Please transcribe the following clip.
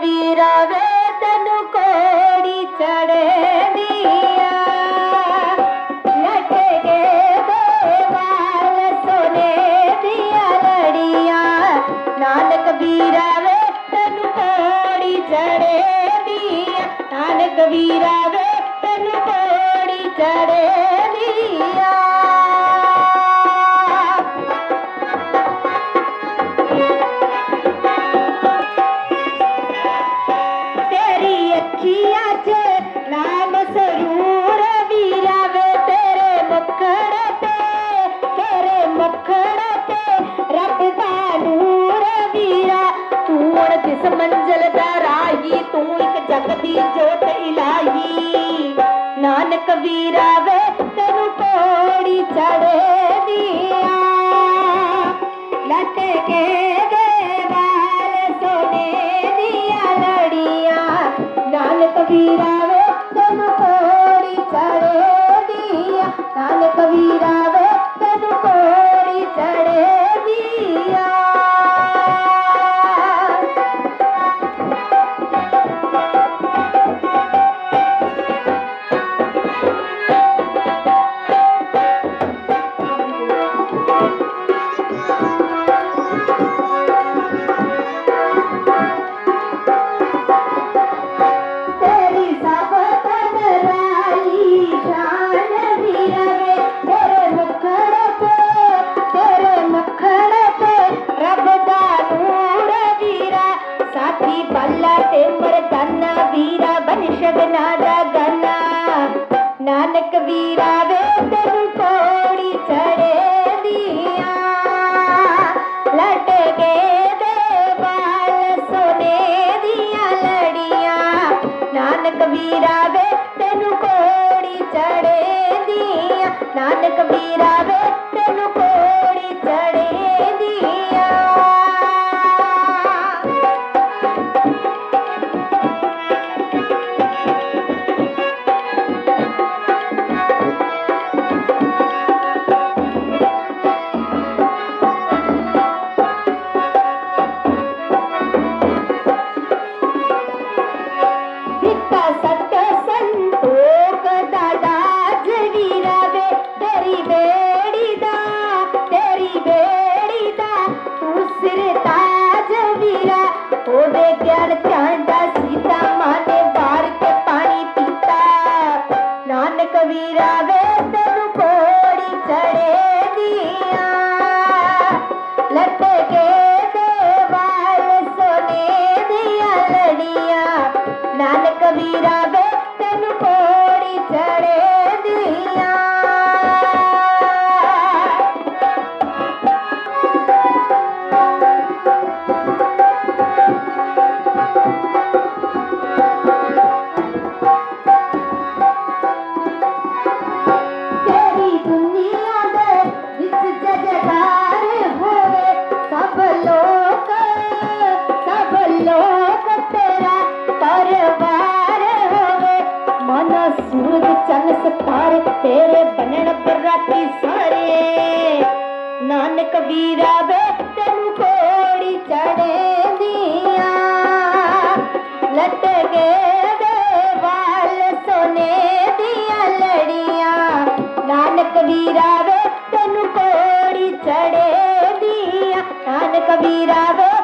ਵੀਰਾ ਵੇ ਤੈਨੂੰ ਕੋੜੀ ਚੜੇ ਦੀਆਂ ਲਟਕੇ ਦੇ ਵਾਲ ਸੋਨੇ ਦੀਆਂ ਲੜੀਆਂ। ਨਾਨਕ ਵੀਰਾ ਵੇ ਤੈਨੂੰ ਕੋੜੀ ਚੜੇ ਦੀਆਂ ਨਾਨਕ ਵੀਰਾ ਵੇ ਤੈਨੂੰ ਕੋੜੀ ਚੜੇ ਹੁਣ ਮੰਜ਼ਲ ਦਾ ਰਾਹੀ, ਤੂੰ ਇੱਕ ਜਗ ਦੀ ਜੋਤ ਇਲਾਹੀ। ਨਾਨਕ ਵੀਰਾ ਵੇ, ਤੈਨੂੰ ਕੋੜੀ ਚੜੇ ਦੀਆਂ। ਲਟਕੇ ਦੇ ਵਾਲ ਸੋਨੇ ਦੀਆਂ ਲੜੀਆਂ। ਨਾਨਕ ਵੀਰਾ ਬੱਲਾ ਵੀਰਾ ਬਨ ਸ਼ਗਨਾ ਦਾ ਗਾਨਾ ਨਾਨਕ ਵੀਰਾ ਵੇ ਤੈਨੂੰ ਕੋੜੀ ਚੜੇ ਦੀਆਂ। ਗਏ ਦੇ ਵਾਲ ਸੋਨੇ ਦੀਆਂ ਲੜੀਆਂ। ਨਾਨਕ ਵੀਰਾ ਵੇ ਤੈਨੂੰ ਕੋੜੀ ਚੜੇ ਦੀਆਂ। ਨਾਨਕ ਵੀਰਾ ਨਾਨਕ ਵੀਰਾ ਸੂਰਜ ਚੰਨ ਸਿਤਾਰੇ, ਤੇਰੇ ਬਣਨ ਬਰਾਤੀ ਸਾਰੇ। ਨਾਨਕ ਵੀਰਾ ਵੇ, ਤੈਨੂੰ ਕੋੜੀ ਚੜੇ ਦੀਆਂ ਗਏ ਦੇ ਵਾਲ ਸੋਨੇ ਦੀਆਂ ਲੜੀਆਂ। ਨਾਨਕ ਵੀਰਾ ਵੇ, ਤੈਨੂੰ ਕੋੜੀ ਚੜੇ ਦੀਆਂ ਨਾਨਕ ਵੀਰਾ ਵੇ